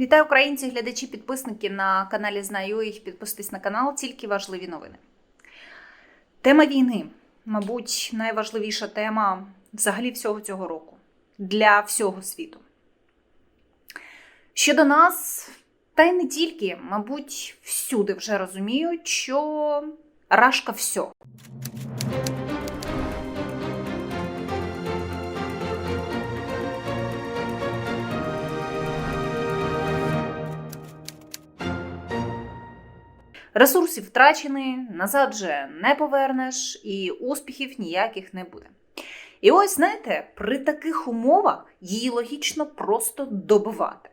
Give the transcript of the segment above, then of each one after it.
Вітаю українці, глядачі, підписники на каналі Знаю їх. Підписуйтесь на канал, тільки важливі новини. Тема війни, мабуть, найважливіша тема взагалі всього цього року для всього світу. Щодо нас, та й не тільки, мабуть, всюди вже розуміють, що рашка все. Ресурсів втрачені, назад же не повернеш, і успіхів ніяких не буде. І ось, знаєте, при таких умовах її логічно просто добивати.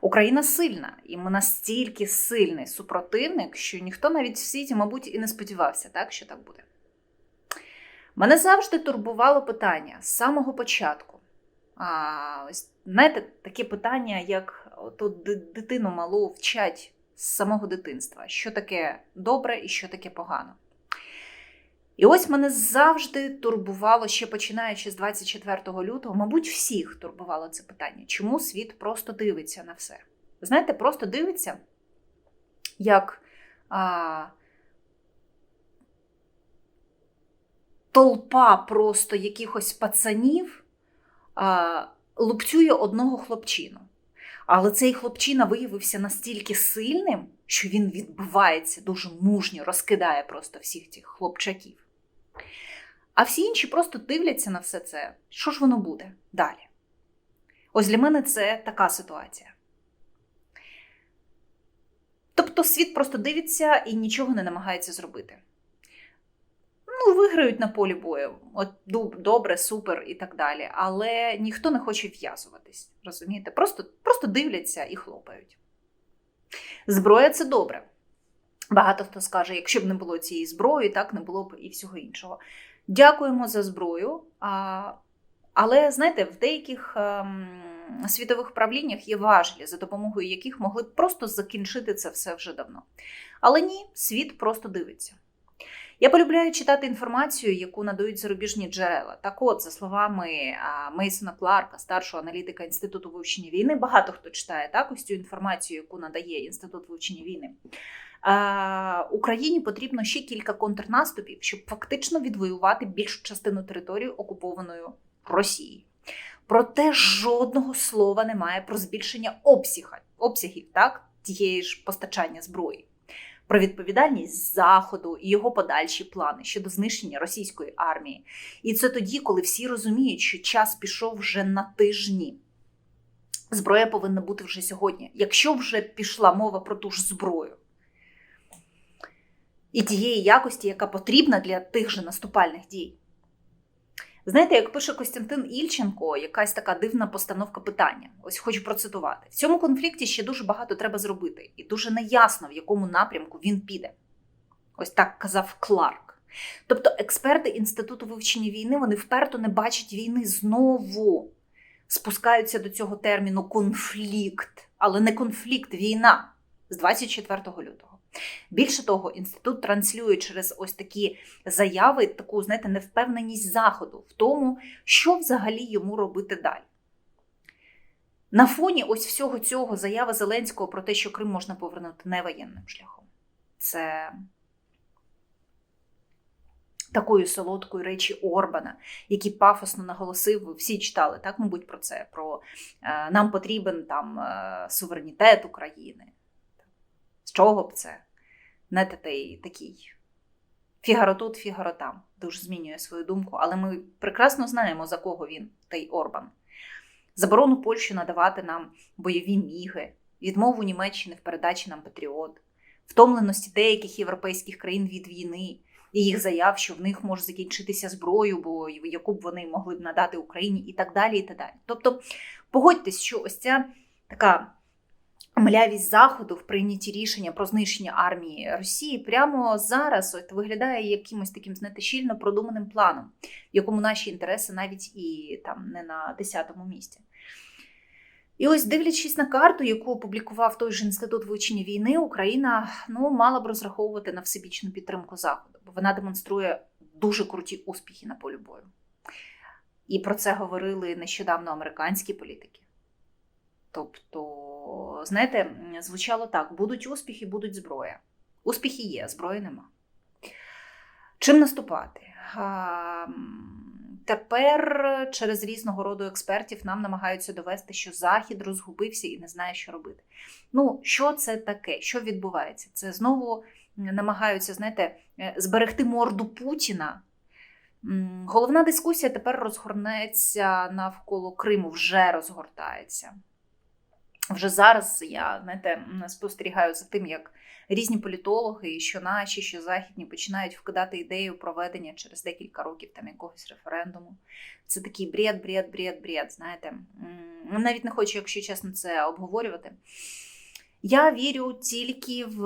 Україна сильна, і ми настільки сильний супротивник, що ніхто навіть в світі, мабуть, і не сподівався, так, що так буде. Мене завжди турбувало питання з самого початку. А, ось, знаєте, таке питання, як тут дитину малу вчать з самого дитинства, що таке добре і що таке погано. І ось мене завжди турбувало, ще починаючи з 24 лютого, мабуть, всіх турбувало це питання, чому світ просто дивиться на все. Знаєте, просто дивиться, як а, толпа просто якихось пацанів а, лупцює одного хлопчину. Але цей хлопчина виявився настільки сильним, що він відбивається дуже мужньо, розкидає просто всіх цих хлопчаків. А всі інші просто дивляться на все це. Що ж воно буде далі? Ось для мене це така ситуація. Тобто світ просто дивиться і нічого не намагається зробити. Ну, виграють на полі бою, от добре, супер і так далі. Але ніхто не хоче в'язуватись. Розумієте? Просто, просто дивляться і хлопають. Зброя це добре. Багато хто скаже, якщо б не було цієї зброї, так не було б і всього іншого. Дякуємо за зброю. А, Але знаєте, в деяких ем, світових правліннях є важелі, за допомогою яких могли б просто закінчити це все вже давно. Але ні, світ просто дивиться. Я полюбляю читати інформацію, яку надають зарубіжні джерела. Так от, за словами Мейсона Кларка, старшого аналітика Інституту вивчення війни, багато хто читає так ось цю інформацію, яку надає Інститут вивчення війни. Україні потрібно ще кілька контрнаступів, щоб фактично відвоювати більшу частину території окупованою Росією. Проте жодного слова немає про збільшення обсяга, обсягів так, тієї ж постачання зброї про відповідальність Заходу і його подальші плани щодо знищення російської армії. І це тоді, коли всі розуміють, що час пішов вже на тижні. Зброя повинна бути вже сьогодні. Якщо вже пішла мова про ту ж зброю і тієї якості, яка потрібна для тих же наступальних дій. Знаєте, як пише Костянтин Ільченко, якась така дивна постановка питання. Ось хочу процитувати. В цьому конфлікті ще дуже багато треба зробити, і дуже неясно, в якому напрямку він піде. Ось так казав Кларк. Тобто, експерти Інституту вивчення війни вони вперто не бачать війни знову. Спускаються до цього терміну конфлікт, але не конфлікт, війна з 24 лютого. Більше того, інститут транслює через ось такі заяви, таку, знаєте, невпевненість Заходу в тому, що взагалі йому робити далі. На фоні ось всього цього заяви Зеленського про те, що Крим можна повернути не воєнним шляхом. Це такою солодкою речі Орбана, який пафосно наголосив, всі читали, так, мабуть, про це: про е, нам потрібен там е, суверенітет України. З чого б це? Не такий такий фігаро тут, фігаро там. Дуже змінює свою думку, але ми прекрасно знаємо, за кого він, той Орбан. Заборону Польщі надавати нам бойові міги, відмову Німеччини в передачі нам Патріот, втомленості деяких європейських країн від війни і їх заяв, що в них може закінчитися зброю, бо яку б вони могли б надати Україні, і так далі. і так далі. Тобто, погодьтесь, що ось ця така млявість заходу в прийнятті рішення про знищення армії Росії прямо зараз от виглядає якимось таким знаєте, щільно продуманим планом, в якому наші інтереси навіть і там не на 10-му місці. І ось, дивлячись на карту, яку опублікував той же інститут вивчення війни, Україна ну, мала б розраховувати на всебічну підтримку Заходу, бо вона демонструє дуже круті успіхи на полі бою. І про це говорили нещодавно американські політики. Тобто знаєте, звучало так: будуть успіхи, будуть зброя. Успіхи є, зброї нема. Чим наступати? Тепер через різного роду експертів нам намагаються довести, що Захід розгубився і не знає, що робити. Ну, що це таке? Що відбувається? Це знову намагаються, знаєте, е, зберегти морду Путіна. Головна дискусія тепер розгорнеться навколо Криму, вже розгортається. Вже зараз я знаєте, спостерігаю за тим, як різні політологи, що наші, що західні, починають вкидати ідею проведення через декілька років там якогось референдуму. Це такий бред, бред, бред, бред. Знаєте, навіть не хочу, якщо чесно, це обговорювати. Я вірю тільки в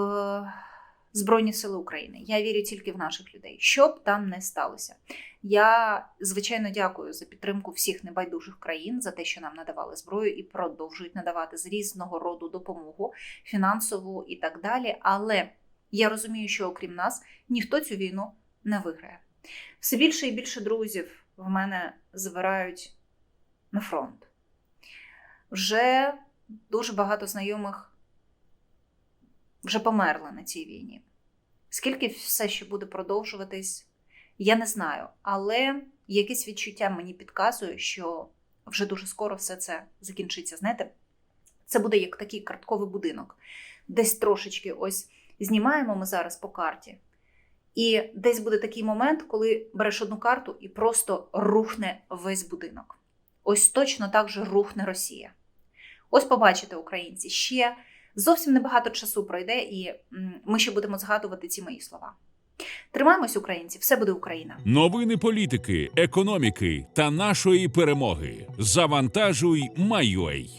Збройні Сили України. Я вірю тільки в наших людей, що б там не сталося. Я звичайно дякую за підтримку всіх небайдужих країн за те, що нам надавали зброю і продовжують надавати з різного роду допомогу, фінансову і так далі. Але я розумію, що окрім нас ніхто цю війну не виграє. Все більше і більше друзів в мене забирають на фронт. Вже дуже багато знайомих вже померли на цій війні. Скільки все ще буде продовжуватись, я не знаю. Але якесь відчуття мені підказує, що вже дуже скоро все це закінчиться. Знаєте, це буде як такий картковий будинок. Десь трошечки ось знімаємо ми зараз по карті. І десь буде такий момент, коли береш одну карту і просто рухне весь будинок. Ось точно так же рухне Росія. Ось побачите, українці, ще зовсім небагато часу пройде, і ми ще будемо згадувати ці мої слова. Тримаємось, українці, все буде Україна. Новини політики, економіки та нашої перемоги. Завантажуй, майой.